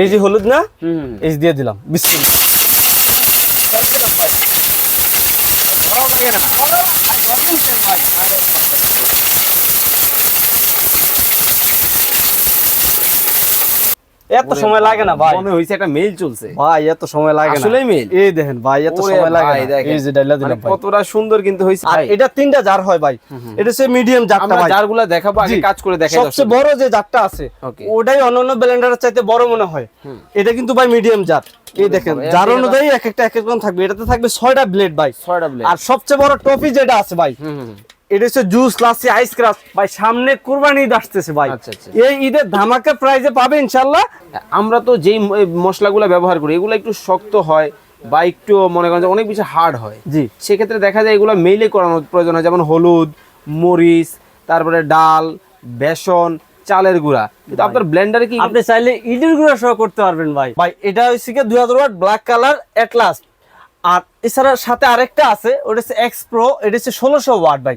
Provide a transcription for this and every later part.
এই যে হলুদ না হুম এই যে দিয়ে দিলাম। বিসমিল্লাহ। ধরাও লাগে না এত সময় লাগে না ভাই। মনে হইছে একটা মেইল চলছে। ভাই এত সময় লাগে না। আসলেই মেল এই দেখেন ভাই এত সময় লাগে না। এই যে ডাইলা মানে দিলাম ভাই। কতটা সুন্দর কিন্তু হইছে আর এটা তিনটা জার হয় ভাই। এটা হচ্ছে মিডিয়াম জারটা আমরা ভাই। জারগুলা দেখাবো আগে কাজ করে দেখাই সবচেয়ে বড় যে জারটা আছে. ওটাই অন্যান্য ব্লেন্ডারের চাইতে বড় মনে হয়। এটা কিন্তু ভাই মিডিয়াম জার এই দেখেন জার অনুযায়ী এক একটা এক এক রকম থাকবে। এটাতে থাকবে ছয়টা ব্লেড ভাই। ছয়টা ব্লেড আর সবচেয়ে বড় টপি যেটা আছে ভাই এটা হচ্ছে জুস লাসি আইস ক্রাস ভাই সামনে কুরবানি ঈদ আসতেছে ভাই। আচ্ছা, আচ্ছা। এই ঈদের ধামাকা প্রাইজে পাবে ইনশাল্লাহ আমরা তো যেই মশলাগুলো ব্যবহার করি এগুলো একটু শক্ত হয় বা একটু মনে করেন অনেক বেশি হার্ড হয়। জি। সেক্ষেত্রে দেখা যায় এগুলো মেইলে করানোর প্রয়োজন হয় যেমন হলুদ মরিচ তারপরে ডাল বেসন চালের গুঁড়া। কিন্তু আপনার ব্লেন্ডারে কি আপনি চাইলে ইটের গুঁড়া সহ করতে পারবেন ভাই। ভাই এটা হচ্ছে কি দুই হাজার watt black colour at last আর এছাড়া সাথে আরেকটা আছে ওটা হচ্ছে এক্স প্রো এটা হচ্ছে ষোলোশো ওয়াট ভাই।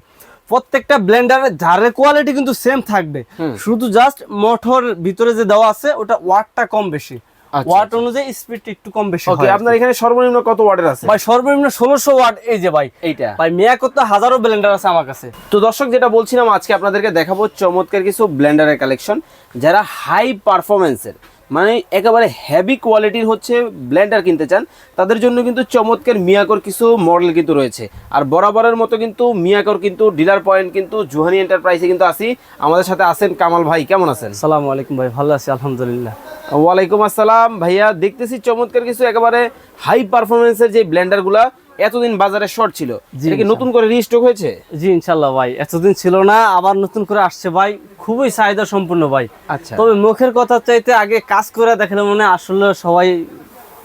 প্রত্যেকটা ব্লেন্ডারের ঝাড়ের কোয়ালিটি কিন্তু সেম থাকবে। শুধু জাস্ট মোটর ভিতরে যে দেওয়া আছে ওটা ওয়াটটা কম বেশি। আচ্ছা, ওয়াট অনুযায়ী স্পিড একটু কম বেশি ওকে আপনার এখানে সর্বনিম্ন কত ওয়াটের আছে? ভাই সর্বনিম্ন ষোলোশো ওয়াট এই যে ভাই। এইটা। ভাই মেয়া করতে হাজারো ব্লেন্ডার আছে আমার কাছে। তো দর্শক যেটা বলছিলাম আজকে আপনাদেরকে দেখাবো চমৎকার কিছু ব্লেন্ডারের কালেকশন যারা হাই পারফরমেন্সের মানে একেবারে হেভি কোয়ালিটির হচ্ছে ব্লেন্ডার কিনতে চান তাদের জন্য কিন্তু চমৎকার মিয়াকর কিছু মডেল কিন্তু রয়েছে। আর বরাবরের মতো কিন্তু মিয়াকর কিন্তু ডিলার পয়েন্ট কিন্তু জুহানি এন্টারপ্রাইজে কিন্তু আসি আমাদের সাথে আছেন কামাল ভাই কেমন আছেন? সালাম আলাইকুম ভাই ভালো আছি আলহামদুলিল্লাহ। ওয়ালাইকুম আসসালাম। ভাইয়া দেখতেছি চমৎকার কিছু একেবারে হাই পারফরমেন্সের যে ব্লেন্ডারগুলা এতদিন বাজারে শর্ট ছিল। এটা কি নতুন করে রিস্টক হয়েছে? জি ইনশাল্লাহ ভাই এতদিন ছিল না আবার নতুন করে আসছে ভাই। খুবই চাহিদা সম্পূর্ণ ভাই। আচ্ছা। তবে মুখের কথা চাইতে আগে কাজ করে দেখলে মনে আসলে সবাই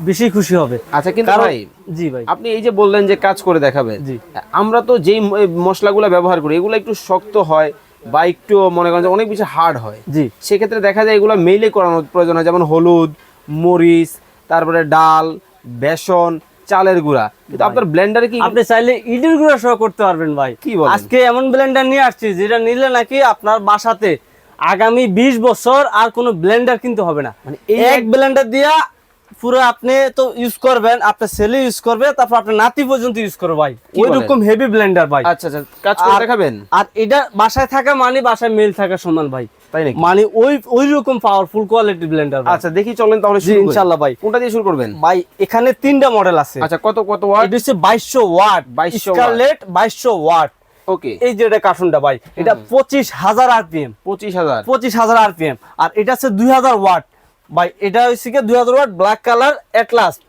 বেশি খুশি হবে। আচ্ছা কিন্তু ভাই জি ভাই। আপনি এই যে বললেন যে কাজ করে দেখাবেন জি। আমরা তো যেই মশলাগুলো ব্যবহার করি এগুলো একটু শক্ত হয় বা একটু মনে করেন অনেক বেশি হার্ড হয়। জি। সেক্ষেত্রে দেখা যায় এগুলো মেইলে করানোর প্রয়োজন হয় যেমন হলুদ মরিচ তারপরে ডাল বেসন চালের গুঁড়া। কিন্তু আপনার ব্লেন্ডারে কি আপনি চাইলে ইটের গুঁড়া সহ করতে পারবেন ভাই। কি বল আজকে এমন ব্লেন্ডার নিয়ে আসছি যেটা নিলে নাকি আপনার বাসাতে আগামী 20 বছর আর কোনো ব্লেন্ডার কিন্তু হবে না। মানে এই এক ব্লেন্ডার দিয়া পুরো আপনি তো ইউজ করবেন আপনার ছেলে ইউজ করবে তারপর আপনার নাতি পর্যন্ত ইউজ করবে ভাই। ওই রকম হেভি ব্লেন্ডার ভাই। আচ্ছা আচ্ছা কাজ করে দেখাবেন? আর এটা বাসায় থাকা মানে বাসায় মেল থাকা সমান ভাই। তাই নাকি? মানে ওই ওই রকম পাওয়ারফুল কোয়ালিটি ব্লেন্ডার আচ্ছা দেখি চলেন তাহলে শুরু ইনশাআল্লাহ ভাই। কোনটা দিয়ে শুরু করবেন? ভাই এখানে তিনটা মডেল আছে। আচ্ছা কত কত ওয়াট এটা হচ্ছে বাইশশো ওয়াট 2200 watt। স্কারলেট বাইশশো ওয়াট ওকে। এই যে এটা কার্টুনটা ভাই এটা পঁচিশ হাজার আরপিএম পঁচিশ হাজার। পঁচিশ হাজার আরপিএম আর এটা হচ্ছে দুই হাজার ওয়াট ভাই এটা হয়েছে কি দুই হাজার watt black colour at last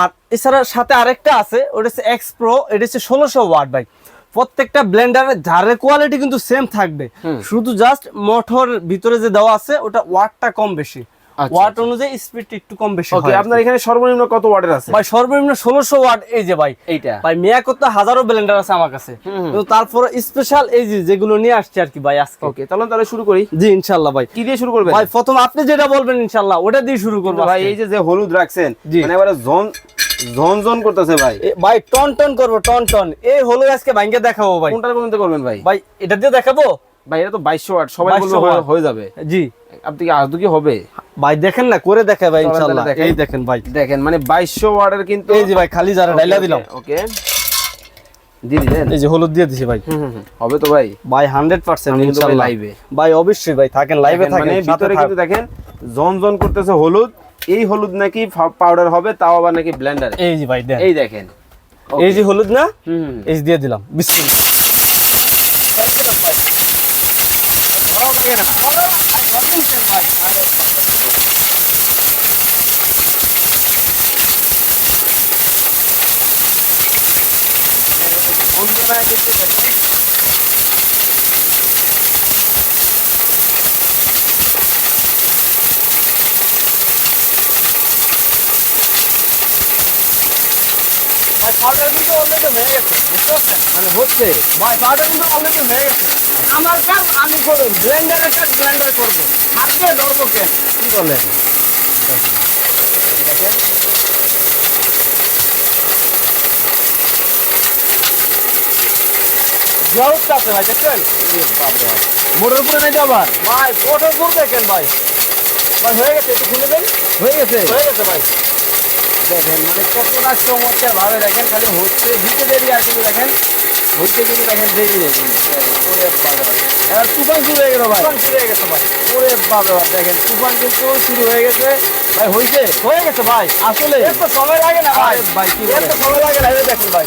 আর এছাড়া সাথে আরেকটা আছে ওটা হচ্ছে এক্স প্রো এটা হচ্ছে ষোলোশো ওয়াট ভাই। প্রত্যেকটা ব্লেন্ডারের ঝাড়ের কোয়ালিটি কিন্তু সেম থাকবে। শুধু জাস্ট মোটর ভিতরে যে দেওয়া আছে ওটা ওয়াটটা কম বেশি। ওয়াট অনুযায়ী স্পিড একটু কম বেশি ওকে আপনার এখানে সর্বনিম্ন কত ওয়াটের আছে? ভাই সর্বনিম্ন ষোলোশো ওয়াট এই যে ভাই। এইটা। ভাই মেয়া করতে হাজারো ব্লেন্ডার আছে আমার কাছে। কিন্তু তারপরে স্পেশাল এই যে যেগুলো নিয়ে আসছে আর কি ভাই আজকে। ওকে তাহলে তাহলে শুরু করি। জি ইনশাল্লাহ ভাই। কি দিয়ে শুরু করবেন? ভাই প্রথম আপনি যেটা বলবেন ইনশাল্লাহ ওটা দিয়ে শুরু করব ভাই এই যে যে হলুদ রাখছেন। মানে এবারে জন জন জন করতেছে ভাই। ভাই টন টন করব টন টন এই হলুদ আজকে ভাঙ্গে দেখাবো ভাই। কোনটার পর্যন্ত করবেন ভাই? ভাই এটা দিয়ে দেখাবো? ভাই এটা তো ওয়াট সবাই বলবে হয়ে- যাবে। জি। আপনি কি আদৌ কি হবে? ভাই দেখেন না করে দেখে ভাই এই দেখেন ভাই। দেখেন মানে বাইশশো ওয়াটের কিন্তু এই যে ভাই খালি যারা ডাইলা দিলাম। ওকে দিয়ে এই যে হলুদ দিয়ে দিছি ভাই। হুম, হুম, হুম। হবে তো ভাই। ভাই হান্ড্রেড পার্সেন্ট আমি কিন্তু ভাই ইনশাল্লাহ। live এ। ভাই অবশ্যই ভাই থাকেন লাইভে থাকেন ভিতরে কিন্তু দেখেন জন জন করতেছে হলুদ। এই হলুদ নাকি পাউডার হবে তাও আবার নাকি ব্লেন্ডার এই যে ভাই দেন। এই দেখেন। এই যে হলুদ না। এই দিয়ে দিলাম। বিসমিল্লাহ। ধরাও লাগে না বন্ধুরা কিন্তু দেখেন ভাই পাউডার কিন্তু অলরেডি হয়ে গেছে বুঝতে পারছেন মানে হচ্ছে ভাই পাউডার কিন্তু অলরেডি হয়ে গেছে আমার কাজ আমি করুন ব্লেন্ডারের কাজ ব্লেন্ডার করব। হাত দিয়ে ধরবো কেন? কি বলেন? জরুরটা আছে ভাই দেখছেন? বোর্ডের উপরে নাকি আবার? ভাই ফটো করবে কেন ভাই? ভাই হয়ে গেছে একটু খুলে দেন। হয়ে গেছে? হয়ে গেছে ভাই। দেখেন মানে কতটা চমৎকার ভাবে দেখেন খালি হচ্ছে দিতে দেরি আর দেখেন। হইতে কিন্তু দেখেন কিন্তু। দেখেন, ওরে বাবা। এবার তুফান শুরু হয়ে গেল ভাই। তুফান শুরু হয়ে গেছে ভাই। ওরে বাবা দেখেন তুফান কিন্তু শুরু হয়ে গেছে। ভাই হইছে হয়ে গেছে ভাই। আসলে? এত সময় লাগে না ভাই। ভাই, কি এত সময় লাগে না দেখুন ভাই।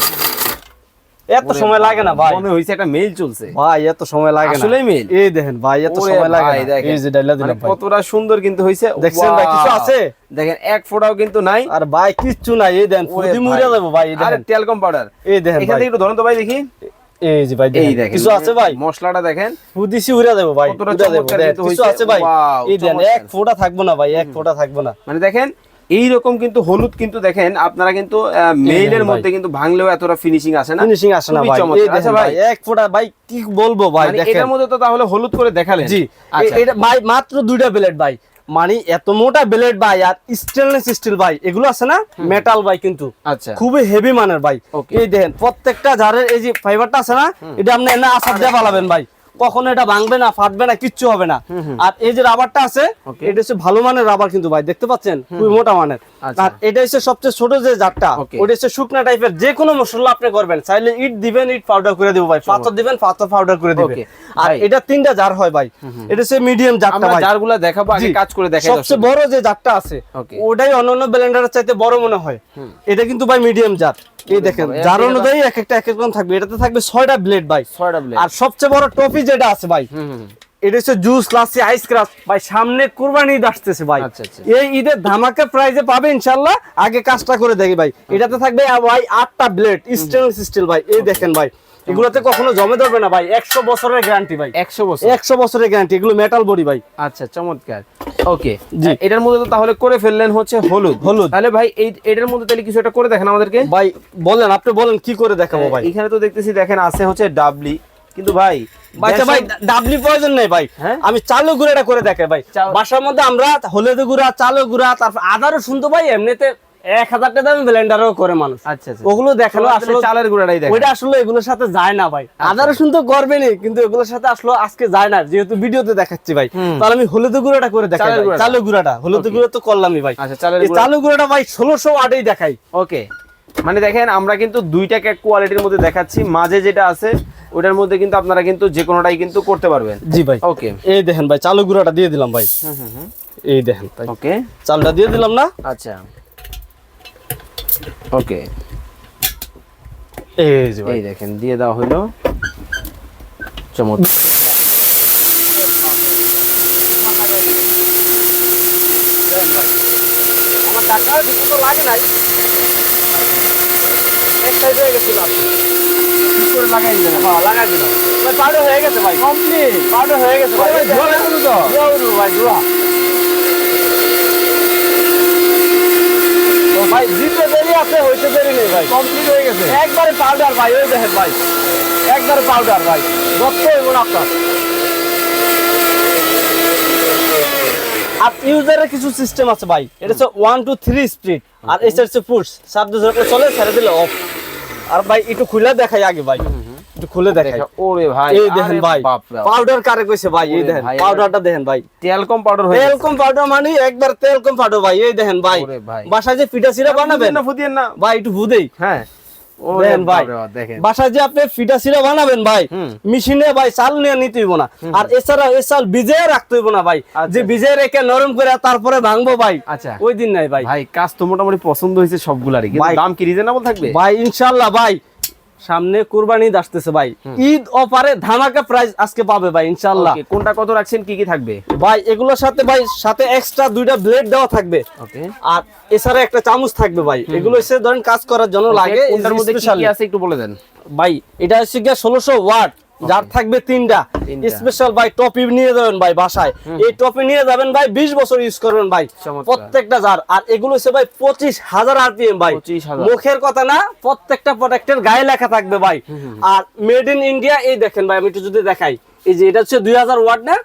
এত সময় লাগে না ভাই। মনে হইছে একটা মেইল চলছে। ভাই এত সময় লাগে না। মেল এই দেখেন ভাই এত সময় লাগে না। এই যে ডাইলা মানে দিলাম ভাই। কতটা সুন্দর কিন্তু হইছে। দেখছেন ভাই, কিছু আছে? দেখেন এক ফোঁটাও কিন্তু নাই। আর ভাই কিচ্ছু নাই এই দেন ফুদি মুড়ে ভাই। ভাই এই দেখেন। টেলকম পাউডার এই দেখেন এখান ভাই। থেকে একটু ধরুন তো ভাই দেখি। এই যে ভাই দেখেন। কিছু আছে ভাই? মশলাটা দেখেন। ফুদিসি উড়ে দেবো ভাই কতটা চমৎকার কিছু আছে ভাই? এই দেন এক ফোঁটা থাকব না ভাই এক ফোঁটা থাকব না। মানে দেখেন এই রকম কিন্তু হলুদ কিন্তু দেখেন আপনারা কিন্তু মেইলের মধ্যে কিন্তু ভাঙলেও এতটা ফিনিশিং আসে না। ফিনিশিং আসে না ভাই। আচ্ছা ভাই এক ফোঁটা ভাই কি বলব ভাই মানে দেখেন। এটার মধ্যে তো তাহলে হলুদ করে দেখালেন। জি আচ্ছা। এটা ভাই মাত্র দুইটা ব্লেড ভাই। মানে এত মোটা ব্লেড ভাই আর স্টেনলেস স্টিল ভাই এগুলো আছে না? মেটাল ভাই কিন্তু। আচ্ছা। খুবই হেভি মানের ভাই। এই দেখেন প্রত্যেকটা ঝাড়ের এই যে ফাইবারটা আছে না এটা আপনি এনে আসার দিয়ে পালাবেন ভাই। কখনো এটা ভাঙবে না ফাটবে না কিচ্ছু হবে না। আর এই যে রাবারটা আছে এটা হচ্ছে ভালো মানের রাবার কিন্তু ভাই দেখতে পাচ্ছেন? খুবই মোটা মানের। আচ্ছা। আর এটা হচ্ছে সবচেয়ে ছোট যে জারটা ওটা হচ্ছে শুকনা টাইপের যে কোনো মশলা আপনি করবেন। চাইলে ইট দিবেন ইট পাউডার করে দিব ভাই পাথর দিবেন পাথর পাউডার করে দিবেন। আর এটা তিনটা জার হয় ভাই। এটা হচ্ছে মিডিয়াম জারটা ভাই। জারগুলা দেখাবো আগে কাজ করে দেখাই সবচেয়ে বড় যে জারটা আছে. ওটাই অন্যান্য ব্লেন্ডারের চাইতে বড় মনে হয়। এটা কিন্তু ভাই মিডিয়াম জার। এই দেখেন জার অনুযায়ী এক একটা এক এক রকম থাকবে। এটাতে থাকবে ছয়টা ব্লেড ভাই। ছয়টা blade। আর সবচেয়ে বড় টপি যেটা আছে ভাই। এটা হচ্ছে জুস লাসি আইস ভাই সামনে কুরবানি ঈদ আসতেছে ভাই। আচ্ছা, আচ্ছা। এই ঈদের ধামাকা প্রাইজে পাবে ইনশাল্লাহ আগে কাজটা করে দেখি ভাই। এটাতে থাকবে ভাই আটটা ব্লেড স্টেনলেস স্টিল ভাই। এই দেখেন ভাই এগুলোতে কখনো জমে ধরবে না ভাই। একশো বছরের গ্যারান্টি ভাই। একশো বছর। একশো বছরের গ্যারান্টি এগুলো মেটাল বডি ভাই। আচ্ছা চমৎকার। ওকে। এটার মধ্যে তো তাহলে করে ফেললেন হচ্ছে হলুদ। হলুদ। তাহলে ভাই এই এটার মধ্যে তাহলে কিছু একটা করে দেখেন আমাদেরকে। ভাই বলেন আপনি বলেন কি করে দেখাবো ভাই? এখানে তো দেখতেছি দেখেন আছে হচ্ছে ডাবলি কিন্তু ভাই আচ্ছা ভাই ডাবলি প্রয়োজন নেই ভাই। হ্যাঁ? আমি চালু গুঁড়াটা করে দেখে ভাই। বাসার মধ্যে আমরা হলুদ গুঁড়া চালু গুঁড়া তারপর আদারও শুনতো ভাই এমনিতে এক হাজার টাকা দামে ব্লেন্ডারও করে মানুষ। আচ্ছা আচ্ছা। ওগুলো দেখাল আসলে চালের গুঁড়াটাই ওইটা আসলে এগুলোর সাথে যায় না ভাই। আদারও শুনতে করবেনই কিন্তু এগুলোর সাথে আসলে আজকে যায় না যেহেতু ভিডিওতে দেখাচ্ছি ভাই। তাহলে আমি হলুদ গুঁড়াটা করে দেখাই? চালু গুঁড়াটা হলুদ গুঁড়া তো করলামই ভাই। আচ্ছা চালের চালু গুঁড়াটা ভাই ষোলোশো আটেই দেখাই। ওকে মানে দেখেন আমরা কিন্তু দুইটা কেক কোয়ালিটির মধ্যে দেখাচ্ছি। মাঝে যেটা আছে ওটার মধ্যে কিন্তু আপনারা কিন্তু যে কোনোটাই কিন্তু করতে পারবেন। জি ভাই। ওকে। এই দেখেন ভাই চালু গুঁড়াটা দিয়ে দিলাম ভাই। এই দেখেন ভাই। ওকে। চালটা দিয়ে দিলাম না? আচ্ছা। ওকে। এই যে ভাই। এই দেখেন দিয়ে দেওয়া হলো। চমৎকার। আমার টাকা কিছু তো লাগে নাই। সাইড হয়ে গেছিল কি করে লাগাই দিলেন? হ্যাঁ লাগাই দিলাম। ভাই পাউডার হয়ে গেছে ভাই। কমপ্লিট। পাউডার হয়ে গেছে ভাই। ভাই, ধোয়া এখনও তো? ধোয়া উঠল ভাই ধোয়া ভাই জিতে দেরি আছে হইতে দেরি নেই ভাই। কমপ্লিট হয়ে গেছে। একবারে পাউডার ভাই ওই দেখেন ভাই। একবারে পাউডার ভাই। রক্ত হইব না আপনার। আর ইউজারের কিছু সিস্টেম আছে ভাই। এটা হচ্ছে ওয়ান টু থ্রি স্পিড আর এটা হচ্ছে পুশ চলে ছেড়ে দিলে অফ আর ভাই একটু খুলে দেখাই আগে ভাই। একটু খুলে দেখাই। ওরে ভাই এই দেখেন ভাই। পাউডার কারে কইছে ভাই এই দেখেন পাউডারটা দেখেন ভাই। তেল কম পাউডার হয়ে তেল কম পাউডার মানে একবার তেল কম পাউডার ভাই এই দেখেন ভাই। বাসায় যে পিঠা সিরা বানাবেন? না ফুদিয়েন না। ভাই একটু ভুদেই হ্যাঁ। ভাই বাসায় যে আপনি ফিটা সিরা বানাবেন ভাই মেশিনে ভাই চাল নিয়ে নিতে হইব না। আর এছাড়া এই চাল ভিজে রাখতে হইব না ভাই। আচ্ছা। যে ভিজে রেখে নরম করে তারপরে ভাঙবো ভাই আচ্ছা। ওই দিন নাই ভাই। ভাই কাজ তো মোটামুটি পছন্দ হয়েছে সবগুলারই ভাই। দাম কি রিজনেবল থাকবে? ভাই ইনশাল্লাহ ভাই সামনে কুরবানি আসতেছে ভাই। ঈদ অফারে ধামাকা প্রাইস আজকে পাবে ভাই ইনশাল্লাহ কোনটা কত রাখছেন কি কি থাকবে? ভাই এগুলোর সাথে ভাই সাথে এক্সট্রা দুইটা ব্লেড দেওয়া থাকবে। ওকে আর এছাড়া একটা চামচ থাকবে ভাই। এগুলো এসে ধরেন কাজ করার জন্য লাগে মধ্যে কি কি আছে একটু বলে দেন। ভাই এটা হচ্ছে গিয়ে ষোলোশো ওয়াট। যার থাকবে তিনটা। স্পেশাল ভাই টপি নিয়ে যাবেন ভাই বাসায়। এই টপি নিয়ে যাবেন ভাই বিশ বছর ইউজ করবেন ভাই। প্রত্যেকটা জার আর এগুলো হচ্ছে ভাই পঁচিশ হাজার আর আরপিএম ভাই। মুখের কথা না প্রত্যেকটা প্রোডাক্টের গায়ে লেখা থাকবে ভাই। আর মেড ইন ইন্ডিয়া এই দেখেন ভাই আমি একটু যদি দেখাই। এই যে এটা হচ্ছে দুই হাজার ওয়াট না?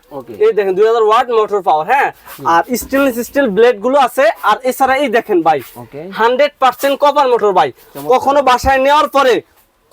এই দেখেন দুই হাজার ওয়াট মোটর পাওয়ার হ্যাঁ? আর স্টেনলেস স্টিল ব্লেডগুলো আছে। আর এছাড়া এই দেখেন ভাই হান্ড্রেড পার্সেন্ট কপার মোটর ভাই। কখনো বাসায় নেওয়ার পরে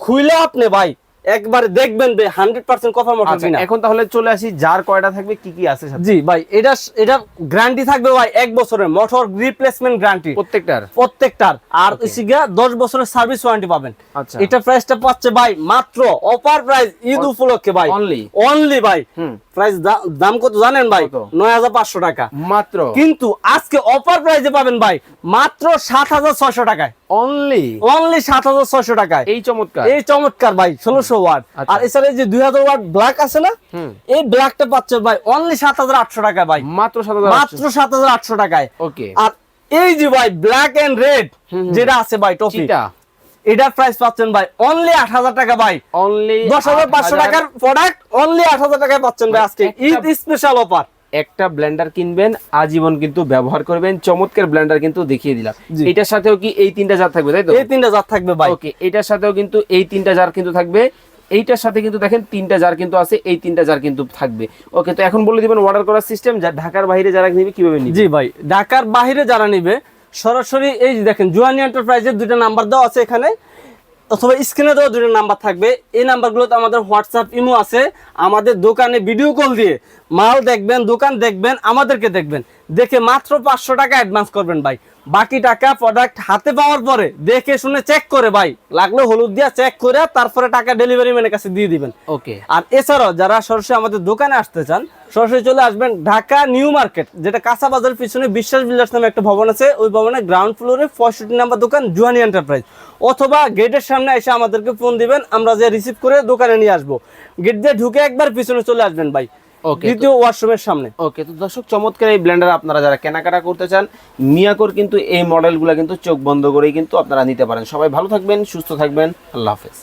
খুইলে আপনি ভাই একবার দেখবেন যে হান্ড্রেড পার্সেন্ট কফার মোটর আছে কিনা। এখন তাহলে চলে আসি যার কয়টা থাকবে কি কি আছে জি ভাই এটা এটা গ্যারান্টি থাকবে ভাই এক বছরের মোটর রিপ্লেসমেন্ট গ্যারান্টি প্রত্যেকটার? প্রত্যেকটার আর সিগা দশ বছরের সার্ভিস ওয়ারেন্টি পাবেন। আচ্ছা। এটা প্রাইসটা পাচ্ছে ভাই মাত্র অফার প্রাইস ঈদ উপলক্ষে ভাই। অনলি অনলি ভাই। হুম। প্রাইস দাম কত জানেন ভাই? নয় হাজার পাঁচশো টাকা। মাত্র? কিন্তু আজকে অফার প্রাইসে পাবেন ভাই মাত্র সাত হাজার ছয়শো টাকায়। অনলি অনলি সাত হাজার ছয়শো টাকায়। এই চমৎকার। এই চমৎকার ভাই ষোলোশো ওয়াট আচ্ছা। আর এছাড়া এই যে দুই হাজার ওয়াট ব্ল্যাক আছে না। এই ব্ল্যাকটা ভাই অনলি সাত হাজার আটশো টাকায় ভাই। মাত্র সাত হাজার মাত্র সাত হাজার আটশো টাকায়। ওকে আর এই যে ভাই ব্ল্যাক এন্ড রেড যেটা আছে ভাই টপি চিটা। এটার প্রাইস পাচ্ছেন ভাই অনলি আট হাজার টাকা ভাই। অনলি দশ হাজার পাঁচশো টাকার প্রোডাক্ট অনলি আট হাজার টাকায় পাচ্ছেন ভাই আজকে। ঈদ স্পেশাল অফার একটা ব্লেন্ডার কিনবেন আজীবন কিন্তু ব্যবহার করবেন চমৎকার ব্লেন্ডার কিন্তু দেখিয়ে দিলাম। এটার সাথেও কি এই তিনটা জার থাকবে তাই তো? এই তিনটা জাত থাকবে ভাই। ওকে এটার সাথেও কিন্তু এই তিনটা জার কিন্তু থাকবে। এইটার সাথে কিন্তু দেখেন তিনটা জার কিন্তু আছে এই তিনটা জার কিন্তু থাকবে। ওকে তো এখন বলে দিবেন অর্ডার করার সিস্টেম যা ঢাকার বাইরে যারা নিবে কীভাবে নিবে? জি ভাই ঢাকার বাইরে যারা নিবে সরাসরি এই দেখেন, জুয়ানি এন্টারপ্রাইজের দুইটা নাম্বার দেওয়া আছে এখানে। অথবা স্ক্রিনে দেওয়া দুটো নাম্বার থাকবে। এই নাম্বারগুলোতে আমাদের হোয়াটসঅ্যাপ ইমো আছে। আমাদের দোকানে ভিডিও কল দিয়ে মাল দেখবেন, দোকান দেখবেন, আমাদেরকে দেখবেন। দেখে মাত্র পাঁচশো টাকা অ্যাডভান্স করবেন ভাই। বাকি টাকা প্রোডাক্ট হাতে পাওয়ার পরে দেখে শুনে চেক করে ভাই। লাগলে হলুদ দিয়া চেক করে তারপরে টাকা ডেলিভারি ম্যানের কাছে দিয়ে দিবেন। ওকে আর এছাড়াও যারা সরাসরি আমাদের দোকানে আসতে চান সরাসরি চলে আসবেন ঢাকা নিউ মার্কেট যেটা কাঁচা বাজারের পিছনে বিশ্বাস বিল্ডার্স নামে একটা ভবন আছে। ওই ভবনে গ্রাউন্ড ফ্লোরে পঁয়ষট্টি নাম্বার দোকান জুয়ানি এন্টারপ্রাইজ অথবা গেটের সামনে এসে আমাদেরকে ফোন দিবেন আমরা যে রিসিভ করে দোকানে নিয়ে আসব। গেট দিয়ে ঢুকে একবার পিছনে চলে আসবেন ভাই। দ্বিতীয় ওয়াশরুমের সামনে। ওকে তো দর্শক চমৎকার এই ব্লেন্ডার আপনারা যারা কেনাকাটা করতে চান মিয়াকোর কিন্তু এই মডেলগুলো কিন্তু চোখ বন্ধ করেই কিন্তু আপনারা নিতে পারেন। সবাই ভালো থাকবেন সুস্থ থাকবেন আল্লাহ হাফেজ।